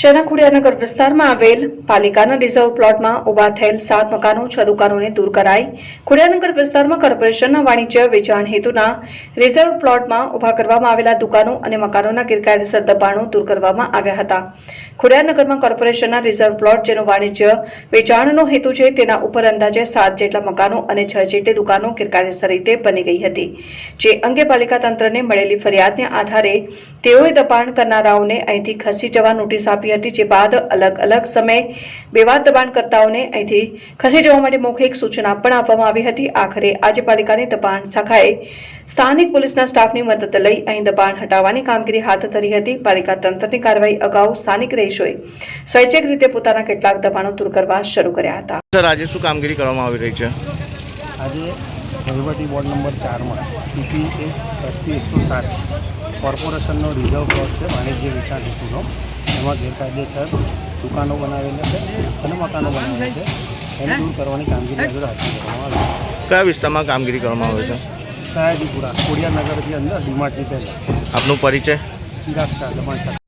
શહેરના ખોડિયાનગર વિસ્તારમાં આવેલ પાલિકાના રિઝર્વ પ્લોટમાં ઊભા થયેલ સાત મકાનો, છ દુકાનોને દૂર કરાઈ. ખોડિયાનગર વિસ્તારમાં કોર્પોરેશનના વાણિજ્ય વેચાણ હેતુના રિઝર્વ પ્લોટમાં ઊભા કરવામાં આવેલા દુકાનો અને મકાનોના ગેરકાયદેસર દબાણો દૂર કરવામાં આવ્યા હતા. ખોડિયાનગરમાં કોર્પોરેશનના રિઝર્વ પ્લોટ, જેનો વાણિજ્ય વેચાણનો હેતુ છે, તેના ઉપર અંદાજે સાત જેટલા મકાનો અને છ જેટલી દુકાનો ગેરકાયદેસર રીતે બની ગઈ હતી. જે અંગે પાલિકા તંત્રને મળેલી ફરિયાદને આધારે તેઓએ દબાણ કરનારાઓને અહીંથી ખસી જવા નોટિસ આપી હતી જે બાદ અલગ અલગ સમયે બેવાદ દબાણકર્તાઓને અહીંથી ખસી જવા માટે મૌખિક સૂચના પણ આપવામાં આવી હતી. આખરે આજે પાલિકાની દબાણ શાખાએ સ્થાનિક પોલીસના સ્ટાફની મદદ લઈ અહીં દબાણ હટાવવાની કામગીરી હાથ ધરી હતી. પાલિકા તંત્રની કાર્યવાહી અગાઉ સ્થાનિક રહીશોએ સ્વૈચ્છિક રીતે પોતાના કેટલાક દબાણો દૂર કરવા શરૂ કર્યા હતા. સર આજે શું કામગીરી કરવામાં આવી રહી છે? આજે વહીવટી બોર્ડ નંબર ચારમાં પીપી એક એસપી એકસો સાત કોર્પોરેશનનો રિઝર્વ પ્લોટ છે વાણિજ્ય વિચાર હેતુનો. એમાં ગેરકાયદેસર દુકાનો બનાવેલી છે અને મકાનો બનાવેલા છે. એને દૂર કરવાની કામગીરી આગળ હાથ કરવામાં આવી કયા વિસ્તારમાં કામગીરી કરવામાં આવે છે? સાહેબીપુરા કોડિયાનગરથી અંદર ડીમાર્ટની પહેલાં. આપનો પરિચય? ચિરાગ શાહ દમણ શાહ.